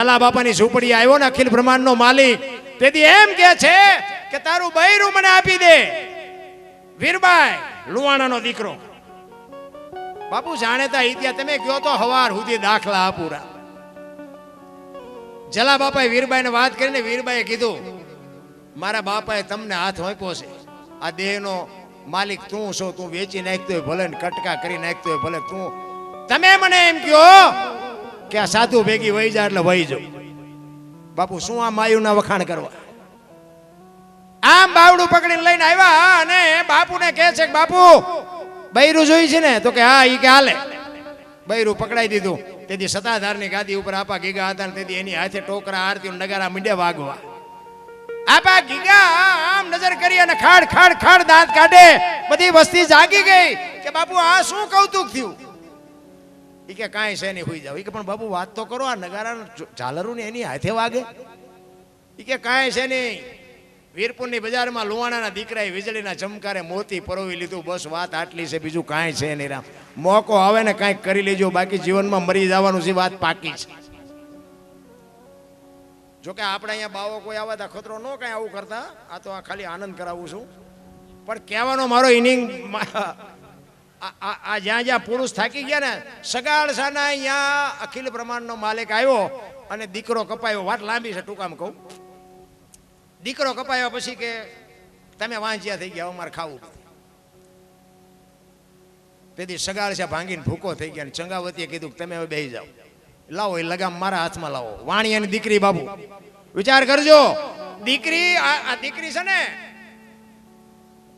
લાલા બાપાની ઝૂંપડી આવ્યો ને અખિલ બ્રહ્માંડનો માલિક. તેથી એમ કે છે કે તારું બૈરું મને આપી દે. વીરબાઈ, લુવાણાનો દીકરો. બાપુ જાણેતા ઇતિહાસ તમે કયો તો હવાર સુધી દાખલા આપુરા જલા બાપાએ વીરબાઈને વાત કરીને વીરબાઈએ કીધું, મારા બાપાએ તમને હાથ વાંપ્યો છે. આ દેહનો માલિક તું છો, તું વેચી નાખતો હોય ભલે કટકા કરી નાખતો હોય ભલે તું. તમે મને એમ કયો કે આ સાધુ ભેગી વહી જાય એટલે વહી જાઉં. બાપુ, શું આ માયુના વખાણ કરવા? આમ બાવડું પકડીને લઈને આવ્યા અને બાપુને કહે છે કે, બાપુ, બૈરું જોઈ છે ને? તો કે, હા, ઈ કે હાલે. બૈરું પકડાઈ દીધું. તેથી સતાધારની ગાદી ઉપર આપા ગીગા હતા ને તેથી એની હાથે ટોકરા આરતી નગારા મીંડે વાગવા. આપા ગીગા આમ નજર કરી અને ખાડ ખાડ ખાડ દાંત કાઢે. બધી વસ્તી જાગી ગઈ કે, બાપુ, આ શું કૌતુક થયું? ઈ કે કાંઈ છે નહીં, હોઈ જાવ એ કે, પણ બાપુ વાત તો કરો, આ નગારા ઝાલરું ને એની હાથે વાગે. એ કે, કાંઈ છે નહીં. વીરપુરની બજારમાં લુવાણાના દીકરાએ વીજળીના ચમકારે મોતી પરોવી લીધું. બસ, વાત આટલી છે, બીજું કાંઈ છે નહીં રામ. મોકો આવે ને કાંઈક કરી લેજો, બાકી જીવનમાં મરી જવાનું છે, વાત પાકી છે. જોકે આપણે અહીંયા બાવો કોઈ આવે તા ખતરો ન કાંઈ આવું કરતા, આ તો આ ખાલી આનંદ કરાવું છું. પણ કહેવાનો મારો ઇનિંગ આ જ્યાં જ્યાં પુરુષ થાકી ગયા ને સગાળસાના અહીંયા અખિલ બ્રહ્માંડનો માલિક આવ્યો અને દીકરો કપાયો. વાત લાંબી છે ટૂંકામાં કહું. દીકરો કપાયો પછી કે, તમે વાંચ્યા થઈ ગયા, અમારે ખાવું તેથી તેથી છે, ભાંગીને ભૂકો થઈ ગયા ચંગાવતીએ કીધું તમે હવે બેસી જાઓ. લાવો એ લગામ મારા હાથમાં લાવો. વાણી અને દીકરી બાબુ. વિચાર કરજો. દીકરી આ દીકરી છે ને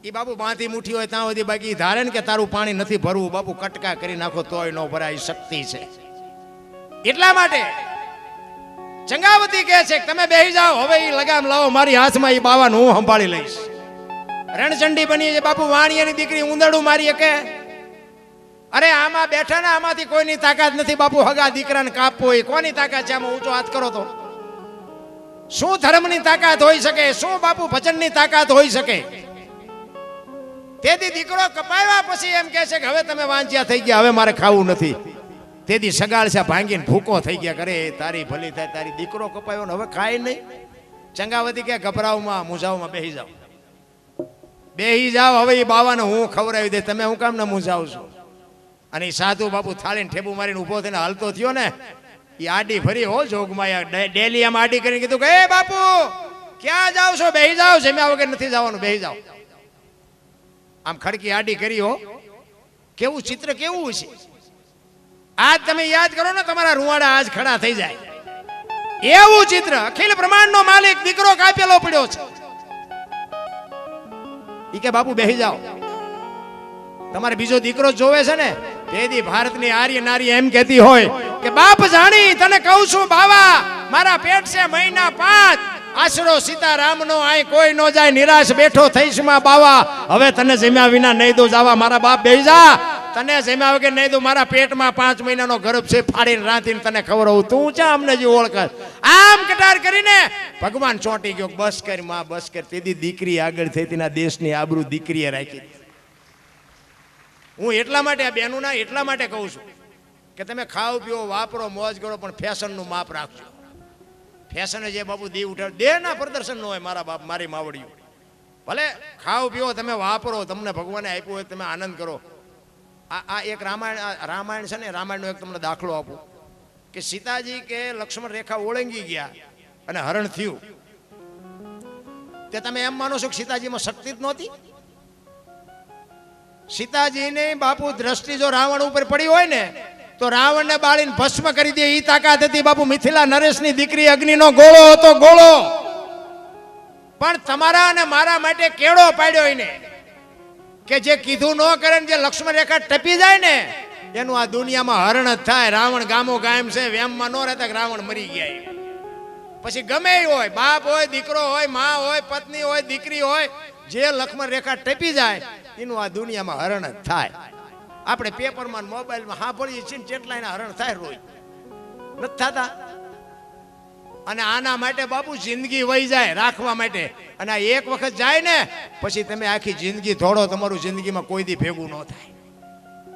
એ બાપુ બાંધી મુઠી હોય ત્યાં સુધી બાકી ધારે કે તારું પાણી નથી ભરવું બાપુ કટકા કરી નાખો તોય નો ભરાય શક્તિ છે. એટલા માટે ચંગાવતી કહે છે કે તમે બેસી જાઓ, હવે એ લગામ લાવો, મારી હાથમાં એ બાવાને હું સંભાળી લઈશ. રણચંડી બની છે બાપુ વાણિયાની દીકરી ઉંદરડું મારી શકે. અરે આમાં બેઠા ને આમાંથી કોઈની તાકાત નથી, બાપુ હગા દીકરાને કાપવો એ કોની તાકાત છે? આમાં ઊંચો હાથ કરો તો. શું ધર્મની તાકાત હોઈ શકે? શું બાપુ ભજનની તાકાત હોઈ શકે? તેથી દીકરો કપાવ્યા પછી એમ કહે છે કે હવે તમે વાંચ્યા થઈ ગયા, હવે મારે ખાવું નથી. તેથી સગાળસા ભાંગીને ભૂકો થઈ ગયા કરે તારી ભલી થાય, તારી દીકરો કપાયો ને હવે ખાય નહીં. ચંગાવતી કે ગભરાવમાં મુંજાવમાં બેસી જાઓ. બેહી જાઓ, હવે એ બાવાને હું ખવડાવી દે તમે હું કામ ને મુંજાવ છો? અને એ સાધુ બાપુ થાળીને ઠેબુ મારીને ઊભો થઈને હાલતો થયો ને એ આડી ફરી હો જોગમાં ડેલી આમ આડી કરીને કીધું કે, એ બાપુ, ક્યાં જાવ છો? બેહી જાઓ, જમ્યા વગર નથી જવાનું, બેહી જાઓ. આમ ખડકી આડી કરી હો. કેવું ચિત્ર કેવું છે આજ તમે યાદ કરો ને તમારા રૂવાડા આજ ખડા થઈ જાય. એવું ચિત્ર, અખિલ બ્રહ્માંડનો માલિક દીકરો કાપેલો પડ્યો છે. ઈ કે, બાપુ, બેહી જાઓ. તમારે બીજો દીકરો જોવે છે ને તેથી ભારતની આર્ય નારી એમ કહેતી હોય કે, બાપ જાણી, તને કહું છું, બાવા, મારા પેટ છે મહિના પાંચ. આશરો સીતારામનો આય કોઈ નો જાય, નિરાશ બેઠો થઈશમાં બાવા. હવે તને જમ્યા વિના નહીં દો જાવા મારા બાપ બેહી જા. તને જમ્યા વગર નહીં દઉં, મારા પેટમાં પાંચ મહિનાનો ગર્ભ છે, ફાડીને રાંધીને તને ખબર હોઉં તું ચા અમને જે ઓળખ? આમ કટાર કરીને ભગવાન ચોંટી ગયો, બસ કરમાં, બસ કર. તેથી દીકરી આગળ થઈ, તેના દેશની આબરૂ દીકરીએ રાખી હું એટલા માટે આ બહેનોના એટલા માટે કહું છું કે તમે ખાવ, પીઓ, વાપરો, મોજ કરો, પણ ફેશનનું માપ રાખજો. ફેશન જે બાપુ દી ઉઠાડ. દેહના પ્રદર્શન ન હોય મારા બાપ, મારી માવડીઓ. ભલે ખાઓ પીઓ, તમે વાપરો, તમને ભગવાને આપ્યું હોય તમે આનંદ કરો. આ આ એક રામાયણ રામાયણ છે ને, રામાયણનો એક તમને દાખલો આપું. કે સીતાજી કે લક્ષ્મણ રેખા ઓળંગી ગયા અને હરણ થયું. તે તમે એમ માનો છો કે સીતાજીમાં શક્તિ જ નહોતી? સીતાજીની બાપુ દ્રષ્ટિ જો રાવણ ઉપર પડી હોય ને તો રાવણને બાળીને ભસ્મ કરી દે એ તાકાત હતી. બાપુ, મિથિલા નરેશની દીકરી અગ્નિનો ગોળો હતો, ગોળો. પણ તમારા અને મારા માટે કેળો પાડ્યો એને કે જે કીધું ન કરે ને જે લક્ષ્મણ રેખા ટપી જાય ને, એનું આ દુનિયામાં હરણ જ થાય. રાવણ ગામો ગામ છે વેમમાં ન રહેતા રાવણ મરી ગયા પછી ગમે હોય, બાપ હોય, દીકરો હોય, મા હોય, પત્ની હોય, દીકરી હોય, જે લક્ષ્મણ રેખા ટપી જાય, એનું આ દુનિયામાં હરણ જ થાય. આપણે પેપરમાં મોબાઈલમાં સાંભળીએ છીએ ને કેટલા એના હરણ થાય રોજ. નથી થતા? અને આના માટે બાપુ જિંદગી વહી જાય રાખવા માટે. અને આ એક વખત જાય ને, પછી તમે આખી જિંદગી થોડો તમારું જિંદગીમાં કોઈ દી ભેગું ન થાય.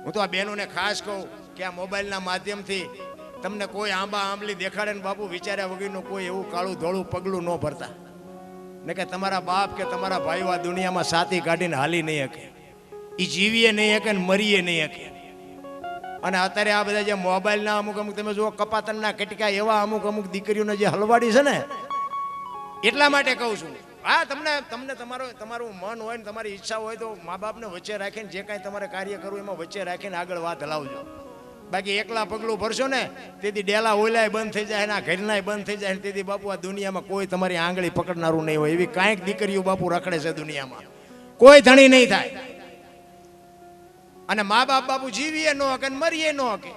હું તો આ બહેનોને ખાસ કહું કે આ મોબાઈલના માધ્યમથી તમને કોઈ આંબા આંબલી દેખાડે ને બાપુ વિચાર્યા વગરનું કોઈ એવું કાળું ધોળું પગલું ન ભરતા. ને કે તમારા બાપ કે તમારા ભાઈઓ આ દુનિયામાં સાથી કાઢીને હાલી નહીં શકે. એ જીવીએ નહીં શકે ને મરીએ નહીં શકે અને અત્યારે આ બધા જે મોબાઈલના અમુક અમુક, તમે જુઓ કપાતનના કટકા એવા અમુક અમુક દીકરીઓને જે હલવાડી છે ને, એટલા માટે કહું છું. હા, તમને તમને તમારો, તમારું મન હોય ને તમારી ઈચ્છા હોય તો મા બાપને વચ્ચે રાખીને જે કાંઈ તમારે કાર્ય કરવું એમાં વચ્ચે રાખીને આગળ વાત હલાવજો. બાકી એકલા પગલું ભરશો ને, તેથી ડેલા ઓલાય બંધ થઈ જાય ના ઘરનાય બંધ થઈ જાય ને, તેથી બાપુ આ દુનિયામાં કોઈ તમારી આંગળી પકડનારું નહીં હોય. એવી કાંઈક દીકરીઓ બાપુ રખડે છે દુનિયામાં. કોઈ ધણી નહીં થાય. અને મા બાપ બાપુ જીવીએ ન હકે મરીએ ન હકે.